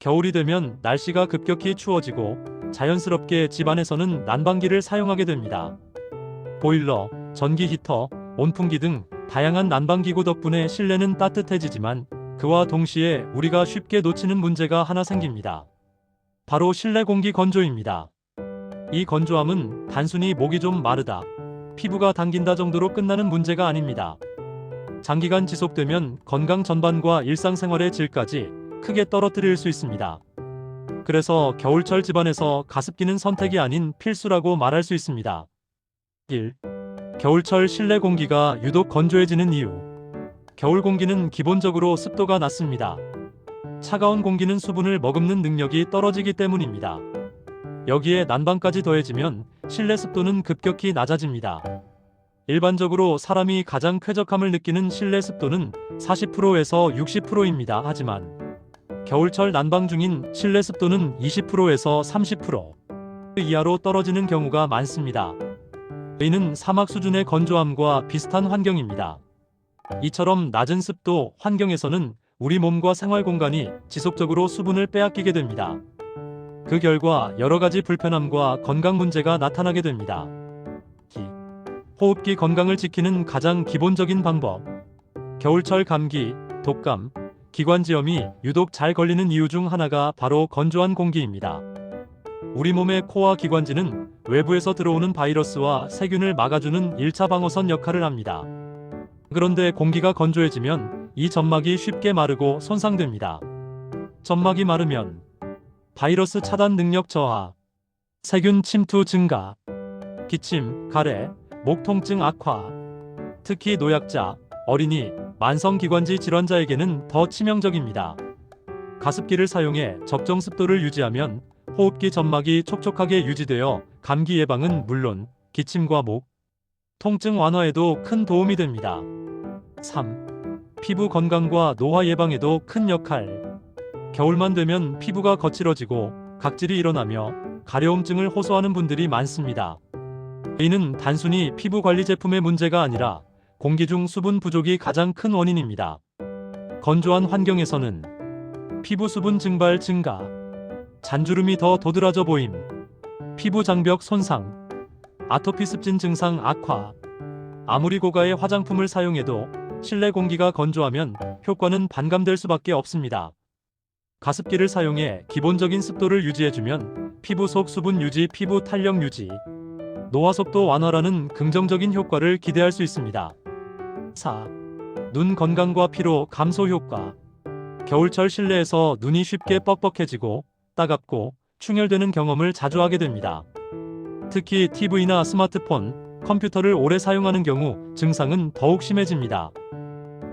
겨울이 되면 날씨가 급격히 추워지고 자연스럽게 집안에서는 난방기를 사용하게 됩니다. 보일러, 전기 히터, 온풍기 등 다양한 난방기구 덕분에 실내는 따뜻해지지만 그와 동시에 우리가 쉽게 놓치는 문제가 하나 생깁니다. 바로 실내 공기 건조입니다. 이 건조함은 단순히 목이 좀 마르다, 피부가 당긴다 정도로 끝나는 문제가 아닙니다. 장기간 지속되면 건강 전반과 일상생활의 질까지 크게 떨어뜨릴 수 있습니다. 그래서 겨울철 집안에서 가습기는 선택이 아닌 필수라고 말할 수 있습니다. 1. 겨울철 실내 공기가 유독 건조해지는 이유. 겨울 공기는 기본적으로 습도가 낮습니다. 차가운 공기는 수분을 머금는 능력이 떨어지기 때문입니다. 여기에 난방까지 더해지면 실내 습도는 급격히 낮아집니다. 일반적으로 사람이 가장 쾌적함을 느끼는 실내 습도는 40%에서 60%입니다. 하지만 겨울철 난방 중인 실내 습도는 20%에서 30% 이하로 떨어지는 경우가 많습니다. 이는 사막 수준의 건조함과 비슷한 환경입니다. 이처럼 낮은 습도 환경에서는 우리 몸과 생활 공간이 지속적으로 수분을 빼앗기게 됩니다. 그 결과 여러 가지 불편함과 건강 문제가 나타나게 됩니다. 기. 호흡기 건강을 지키는 가장 기본적인 방법. 겨울철 감기, 독감, 기관지염이 유독 잘 걸리는 이유 중 하나가 바로 건조한 공기입니다. 우리 몸의 코와 기관지는 외부에서 들어오는 바이러스와 세균을 막아주는 1차 방어선 역할을 합니다. 그런데 공기가 건조해지면 이 점막이 쉽게 마르고 손상됩니다. 점막이 마르면 바이러스 차단 능력 저하, 세균 침투 증가, 기침, 가래, 목 통증 악화, 특히 노약자, 어린이, 만성기관지 질환자에게는 더 치명적입니다. 가습기를 사용해 적정 습도를 유지하면 호흡기 점막이 촉촉하게 유지되어 감기 예방은 물론 기침과 목, 통증 완화에도 큰 도움이 됩니다. 3. 피부 건강과 노화 예방에도 큰 역할. 겨울만 되면 피부가 거칠어지고 각질이 일어나며 가려움증을 호소하는 분들이 많습니다. 이는 단순히 피부 관리 제품의 문제가 아니라 공기 중 수분 부족이 가장 큰 원인입니다. 건조한 환경에서는 피부 수분 증발 증가, 잔주름이 더 도드라져 보임, 피부 장벽 손상, 아토피 습진 증상 악화. 아무리 고가의 화장품을 사용해도 실내 공기가 건조하면 효과는 반감될 수밖에 없습니다. 가습기를 사용해 기본적인 습도를 유지해주면 피부 속 수분 유지, 피부 탄력 유지, 노화 속도 완화라는 긍정적인 효과를 기대할 수 있습니다. 4. 눈 건강과 피로 감소 효과. 겨울철 실내에서 눈이 쉽게 뻑뻑해지고 따갑고 충혈되는 경험을 자주 하게 됩니다. 특히 TV나 스마트폰, 컴퓨터를 오래 사용하는 경우 증상은 더욱 심해집니다.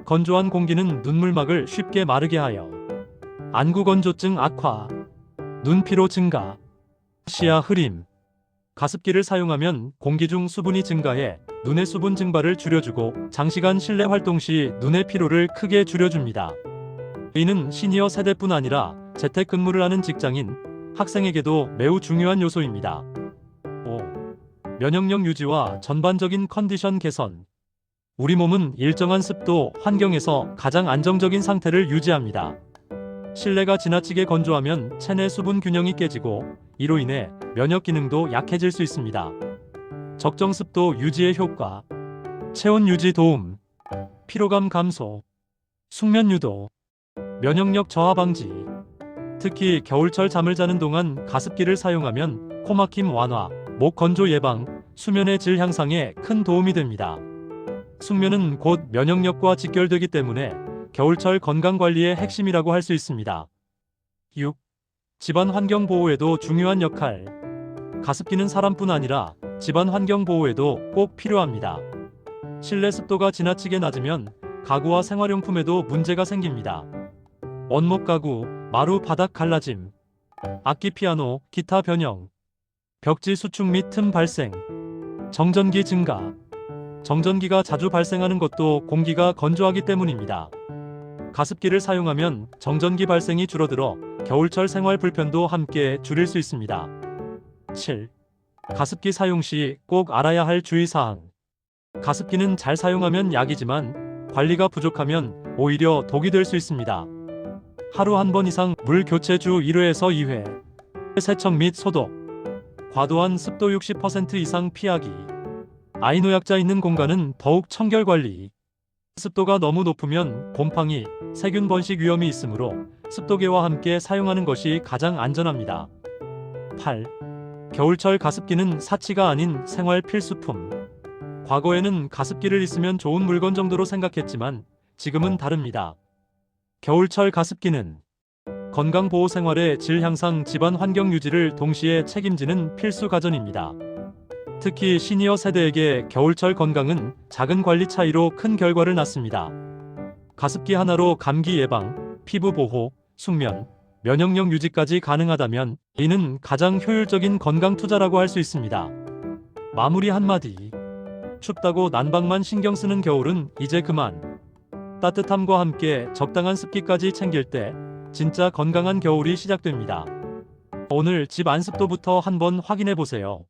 건조한 공기는 눈물막을 쉽게 마르게 하여 안구 건조증 악화, 눈 피로 증가, 시야 흐림. 가습기를 사용하면 공기 중 수분이 증가해 눈의 수분 증발을 줄여주고 장시간 실내 활동 시 눈의 피로를 크게 줄여줍니다. 이는 시니어 세대뿐 아니라 재택근무를 하는 직장인, 학생에게도 매우 중요한 요소입니다. 5. 면역력 유지와 전반적인 컨디션 개선. 우리 몸은 일정한 습도, 환경에서 가장 안정적인 상태를 유지합니다. 실내가 지나치게 건조하면 체내 수분 균형이 깨지고 이로 인해 면역 기능도 약해질 수 있습니다. 적정 습도 유지의 효과, 체온 유지 도움, 피로감 감소, 숙면 유도, 면역력 저하 방지. 특히 겨울철 잠을 자는 동안 가습기를 사용하면 코막힘 완화, 목 건조 예방, 수면의 질 향상에 큰 도움이 됩니다. 숙면은 곧 면역력과 직결되기 때문에 겨울철 건강 관리의 핵심이라고 할 수 있습니다. 6. 집안 환경 보호에도 중요한 역할. 가습기는 사람뿐 아니라 집안 환경 보호에도 꼭 필요합니다. 실내 습도가 지나치게 낮으면 가구와 생활용품에도 문제가 생깁니다. 원목 가구, 마루 바닥 갈라짐, 악기 피아노, 기타 변형, 벽지 수축 및 틈 발생, 정전기 증가. 정전기가 자주 발생하는 것도 공기가 건조하기 때문입니다. 가습기를 사용하면 정전기 발생이 줄어들어 겨울철 생활 불편도 함께 줄일 수 있습니다. 7. 가습기 사용 시 꼭 알아야 할 주의사항. 가습기는 잘 사용하면 약이지만 관리가 부족하면 오히려 독이 될 수 있습니다. 하루 한 번 이상 물 교체 주 1회에서 2회. 세척 및 소독. 과도한 습도 60% 이상 피하기. 아이 노약자 있는 공간은 더욱 청결 관리. 습도가 너무 높으면 곰팡이, 세균 번식 위험이 있으므로 습도계와 함께 사용하는 것이 가장 안전합니다. 8. 겨울철 가습기는 사치가 아닌 생활 필수품. 과거에는 가습기를 있으면 좋은 물건 정도로 생각했지만 지금은 다릅니다. 겨울철 가습기는 건강보호 생활의 질 향상 집안 환경 유지를 동시에 책임지는 필수 가전입니다. 특히 시니어 세대에게 겨울철 건강은 작은 관리 차이로 큰 결과를 낳습니다. 가습기 하나로 감기 예방, 피부 보호, 숙면, 면역력 유지까지 가능하다면 이는 가장 효율적인 건강 투자라고 할 수 있습니다. 마무리 한마디. 춥다고 난방만 신경 쓰는 겨울은 이제 그만. 따뜻함과 함께 적당한 습기까지 챙길 때 진짜 건강한 겨울이 시작됩니다. 오늘 집 안습도부터 한번 확인해 보세요.